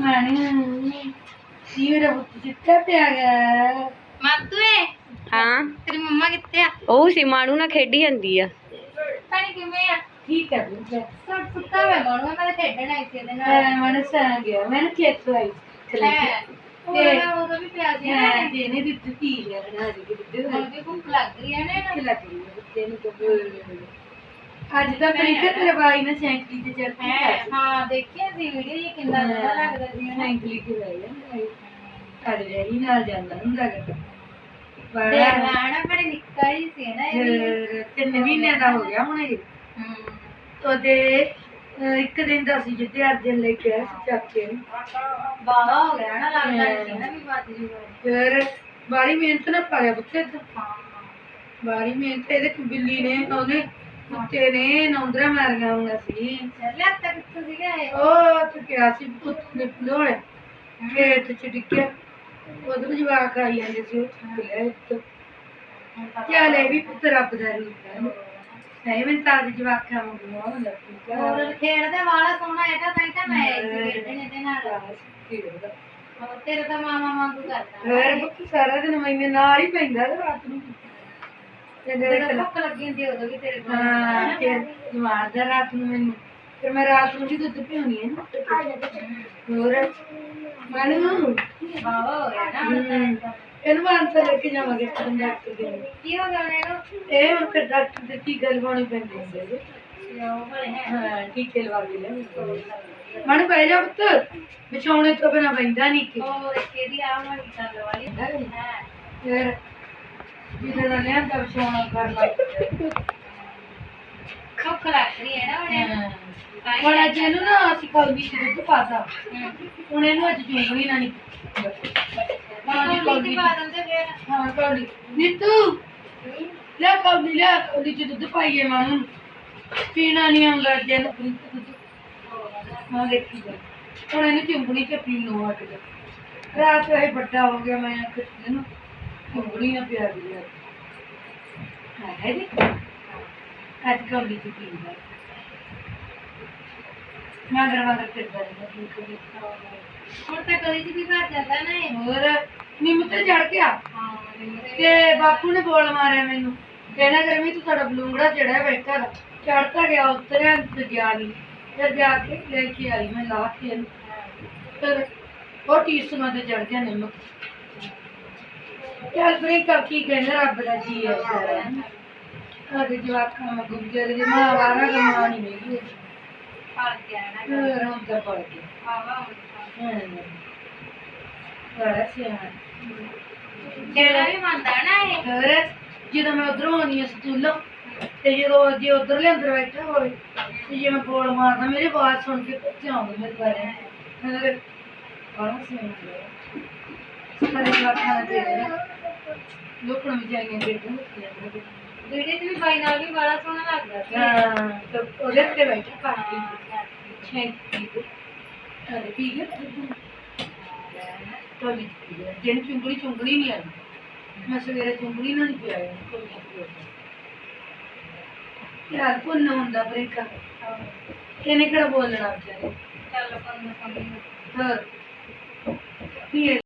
ਮਾਣੀ ਕੀ ਮੇਰਾ ਪੁੱਤ ਜਿੱਤਾ ਪਿਆ ਗਿਆ ਮਾਤੂਏ ਹਾਂ। ਤੇਰੀ ਮੰਮਾ ਕਿੱਥੇ ਆ? ਉਹ ਸੀ ਮਾਣੂ ਨਾਲ ਖੇਡੀ ਜਾਂਦੀ ਆ। ਪਾਣੀ ਕਿਵੇਂ ਆ। ਠੀਕ ਹੈ ਪੁੱਤ ਸਭ ਸੁੱਤਾ ਹੋਇਆ ਮਾਣੂ ਮੈਂ ਤਾਂ ਖੇਡਣ ਆਈ ਸੀ ਇਹਦੇ ਨਾਲ। ਮੈਂ ਮਨ ਸਾਂ ਗਿਆ। ਮੈਂ ਖੇਤ ਤੋਂ ਆਈ ਹੈ। ਉਹ ਨਾ ਉਦੋਂ ਵੀ ਪਿਆ ਸੀ ਨਾ। ਮੈਂ ਦੇਨੇ ਦੀ ਦਿੱਤੀ ਲਿਆ ਨਾ ਜੀ ਦਿੱਤੇ। ਹੁਣ ਵੀ ਭੁੱਖ ਲੱਗ ਰਹੀ ਹੈ ਨਾ। ਕਿ ਇਹਨੂੰ। ਲੱਗ ਰਹੀ ਹੈ ਬੱਚੇ ਨੂੰ ਤਾਂ ਅੱਜ ਤਾਂ ਪ੍ਰੀਤ ਬਾਈ ਨੇ ਸੈਂਕੜੀ ਤੇ ਚੜ ਕੇ ਹੈ ਹਾਂ ਦੇਖਿਆ ਸੀ ਵੀਡੀਓ ਇਹ ਕਿੰਨਾ ਸੋਹਣਾ ਲੱਗਦਾ ਸੀ। ਨਾ ਸੈਂਕੜੀ ਤੇ ਲੈ ਜਾਂਦਾ ਅੱਜ ਡੈਡੀ ਨਾਲ ਜਾਂਦਾ ਹੁੰਦਾ ਲੱਗਦਾ ਬੜਾ ਰਾਣਾ ਬੜੇ ਨਿੱਕਾ ਹੀ ਸੀ ਨਾ ਇਹ ਤਿੰਨ ਮਹੀਨੇ ਦਾ ਹੋ ਗਿਆ ਹੁਣ ਇਹ। ਉਹਦੇ ਅਹ ਇੱਕ ਦਿਨ ਦਾ ਸੀ ਜਿੱਤੇ ਅਰਜਨ ਲੈ ਕੇ ਆਇਆ ਸੀ ਚੱਕ ਕੇ। ਬਾਵਾ ਹੋ ਗਿਆ ਨਾ ਲੱਗਦਾ ਸੀ ਨਾ ਵੀ ਬਾਤ ਜੀ। ਫਿਰ ਬਾੜੀ ਮਿਹਨਤ ਨਾ ਪਾਇਆ ਪੁੱਤੇ ਬਾੜੀ ਮਿਹਨਤ ਇਹਦੇ ਕੋ ਬਿੱਲੀ ਨੇ ਉਹਨੇ ਉਹ ਤੇ ਕਿਹਾ ਸੀ ਪੁੱਤ ਨੇ ਪਲੋੜ ਖੇਤ ਚ ਡਿੱਗਿਆ। ਉਧਰ ਜਵਾਕ ਆਈ ਜਾਂਦੇ ਸੀ ਉਹ ਚੁੱਕ ਲਿਆ ਇੱਕ ਚੱਲ ਇਹ ਵੀ ਪੁੱਤ ਰੱਬ ਦਾ ਰੂਪ ਹੈ। ਨਹੀਂ ਮੈਂ ਤਾਂ ਅੱਜ ਜਵਾਕਾਂ ਨੂੰ ਬਹੁਤ ਲੱਗਦਾ ਹੋਰ ਖੇਡਦੇ ਵਾਲਾ ਸੋਹਣਾ ਇਹ ਤਾਂ ਤਾਂ ਮੈਂ ਆਈ ਸੀ ਖੇਡਣ ਇਹਦੇ ਨਾਲ। ਹੋਰ ਤੇਰੇ ਤਾਂ ਮਾਮਾ ਵਾਂਗੂ ਕਰਦਾ। ਫਿਰ ਪੁੱਤ ਸਾਰਾ ਦਿਨ ਮੈਨੇ ਨਾਲ ਹੀ ਪੈਂਦਾ ਰਾਤ ਨੂੰ। ਜਦੋਂ ਭੁੱਖ ਲੱਗੀ ਹੁੰਦੀ ਆ, ਉਦੋਂ ਵੀ ਤੇਰੇ ਕੋਲ ਹਾਂ ਫਿਰ ਮਾਰਦਾ ਰਾਤ ਨੂੰ ਮੈਨੂੰ ਫਿਰ ਮੈਂ ਰਾਤ ਨੂੰ ਵੀ ਦੁੱਧ ਪਿਉਣੀ ਹੈ ਨਾ। ਹੋਰ? ਮਨੂ? ਬਾਵਾ ਹੋ ਗਿਆ ਨਾ। ਹਮ, ਇਹਨੂੰ ਮਾਨਸਾ ਲੈ ਕੇ ਜਾਵਾਂਗੇ ਫਿਰ ਡਾਕਟਰ ਦੇ ਕੋਲ। ਕੀ ਹੋ ਗਿਆ ਉਹਨੂੰ? ਇਹ ਹੁਣ ਫਿਰ ਡਾਕਟਰ ਦੇ ਟੀਕਾ ਲਵਾਉਣੀ ਪੈਂਦੀ ਹੁੰਦੀ ਹੈ ਉਹ ਬੜੇ ਹੈ। ਹਾਂ ਟੀਕੇ ਲਵਾ ਕੇ ਲੈ ਮਨ ਪੈ ਜਾ ਪੁੱਤ ਵਿਛਾਉਣੇ ਤੋਂ ਬਿਨਾ ਬੈਂਦਾ ਨਹੀਂ ਕਿ ਉਹ ਕਿਹਦੀ ਆ ਵਾਲੀ। ਗੱਲ ਵਾਲੀ ਹੈ। ਫਿਰ ਜਿਹਦੇ ਨਾਲ ਲਿਆਂਦਾ ਵਿਛਾਉਣਾ ਕਰਨਾ ਭੁੱਖ ਲੱਗ ਰਹੀ ਹੈ ਨਾ ਉਹਨੇ? ਹੁਣ ਅੱਜ ਇਹਨੂੰ ਨਾ ਅਸੀਂ ਕੌਲੀ ਚ ਦੁੱਧ ਪਾਤਾ। ਹੁਣ ਇਹਨੂੰ ਅੱਜ ਚੁੰਗਣੀ ਨਾ। ਨਹੀਂ ਮਾਂ ਦੀ। ਕੌਲੀ ਪਾ ਦਿੰਦੇ ਫਿਰ। ਹਾਂ ਕੌਲੀ ਨੀਤੂ ਲੈ ਕੌਲੀ ਲੈ ਕੌਲੀ ਚ ਦੁੱਧ ਪਾਈਏ ਮਾਂ ਨੂੰ। ਪੀਣਾ ਨਹੀਂ ਆਉਂਦਾ ਅੱਜ ਇਹਨੂੰ। ਪ੍ਰੀਤ ਦੁੱਧ ਹਾਂ ਦੇਖੀ ਜਾ। ਹੁਣ ਇਹਨੂੰ ਚੁੰਗਣੀ ਚ ਪੀਣ ਨੂੰ ਹਟ ਗਿਆ ਰਾਤ ਇਹ ਵੱਡਾ ਹੋ ਗਿਆ ਮੈਂ ਆਖਿਆ ਇਹਨੂੰ। ਚੁੰਗਣੀ ਨਾ ਪਿਆ ਦੀ ਯਾਰ ਹੈ ਜੀ। ਅੱਜ ਕੌਲੀ ਚ ਪੀਂਦਾ ਮਗਰ ਮਗਰ ਫਿਰਦਾ ਰਹਿੰਦਾ ਬਿਲਕੁਲ ਹੁਣ ਤਾਂ ਕਦੀ ਚ ਵੀ ਭਰ ਜਾਂਦਾ ਨਾ ਇਹ। ਹੋਰ ਨਿੰਮ ਤੇ ਚੜ ਗਿਆ। ਹਾਂ ਨਿੰਮਰੇ ਤੇ। ਬਾਪੂ ਨੇ ਬੋਲ ਮਾਰਿਆ ਮੈਨੂੰ। ਕਹਿਣਾ ਵੀ ਤੂੰ ਸਾਡਾ ਬਲੂੰਗੜਾ ਚੜਿਆ ਬੈਠਾ ਦਾ ਚੜਤਾ ਗਿਆ ਉਤਰਿਆ ਤੇ ਗਿਆ ਨਹੀਂ। ਫਿਰ ਜਾ ਕੇ ਲੈ ਕੇ ਆਈ ਮੈਂ ਲਾ ਕੇ ਫਿਰ ਉਹ ਟੀਸਮਾਂ ਤੇ ਚੜ ਗਿਆ ਨਿੰਮ ਚੱਲ ਫਿਰ ਕਰ ਕੀ ਕਹਿੰਦਾ ਰੱਬ ਦਾ ਜੀ ਹੈ ਅਰੇ ਜਵਾਕਾਂ ਨੂੰ ਗੁੱਜਰ ਦੀ ਮਾਂ ਵਾਰਾ ਨਹੀਂ ਗਿਆ ਨਾ ਹੁਣ ਤਾਂ ਪੜ ਗਿਆ ਹਾਂ ਬੜਾ ਸਿਆਣਾ। ਜਿਹੜਾ ਵੀ ਮੰਨਦਾ ਨਾ ਇਹ। ਹੋਰ ਜਦੋਂ ਮੈਂ ਉਧਰੋਂ ਆਉਂਦੀ ਹਾਂ ਸਕੂਲੋਂ ਤੇ ਜਦੋਂ ਜੇ ਉਧਰਲੇ ਅੰਦਰ ਬੈਠਾ ਹੋਵੇ ਤੇ ਜੇ ਮੈਂ ਬੋਲ ਮਾਰਦਾ ਮੇਰੀ ਆਵਾਜ਼ ਸੁਣ ਕੇ ਪੁੱਛ ਆਉਂਦਾ ਮੇਰੇ ਬਾਰੇ। ਫਿਰ ਬੜਾ ਸਿਆਣਾ ਸਾਰੇ ਜਵਾਕਾਂ ਦੇ ਲੋਕਾਂ ਨੂੰ ਜਾਈਆਂ ਦੇ ਦਿੰਦੇ ਵੀਡੀਓ ਚ ਵੀ ਬਾਈ ਨਾਲ ਵੀ ਬੜਾ ਸੋਹਣਾ ਲੱਗਦਾ ਸੀ ਹਾਂ ਤੇ ਉਹਦੇ ਤੇ ਬੈਠਾ ਪਾਣੀ ਛੇਤੀ ਅਰੇ ਪੀ ਗਿਆ। ਤੋਲੀ ਪੀ ਗਿਆ ਜਿਹਨ ਚੁੰਗਲੀ ਚੁੰਗਲੀ ਨਹੀਂ ਆਈ ਮੈਂ ਸਵੇਰੇ ਚੁੰਗਲੀ ਨਾਲ ਨਹੀਂ ਪਿਆਇਆ ਯਾਰ ਪੁੰਨ ਹੁੰਦਾ ਬਰੇਕਾ ਇਹਨੇ ਕਿਹੜਾ ਬੋਲਣਾ ਵਿਚਾਰੇ ਚੱਲ ਪੰਨ ਪੰਨ ਹਾਂ ਕੀ ਹੈ।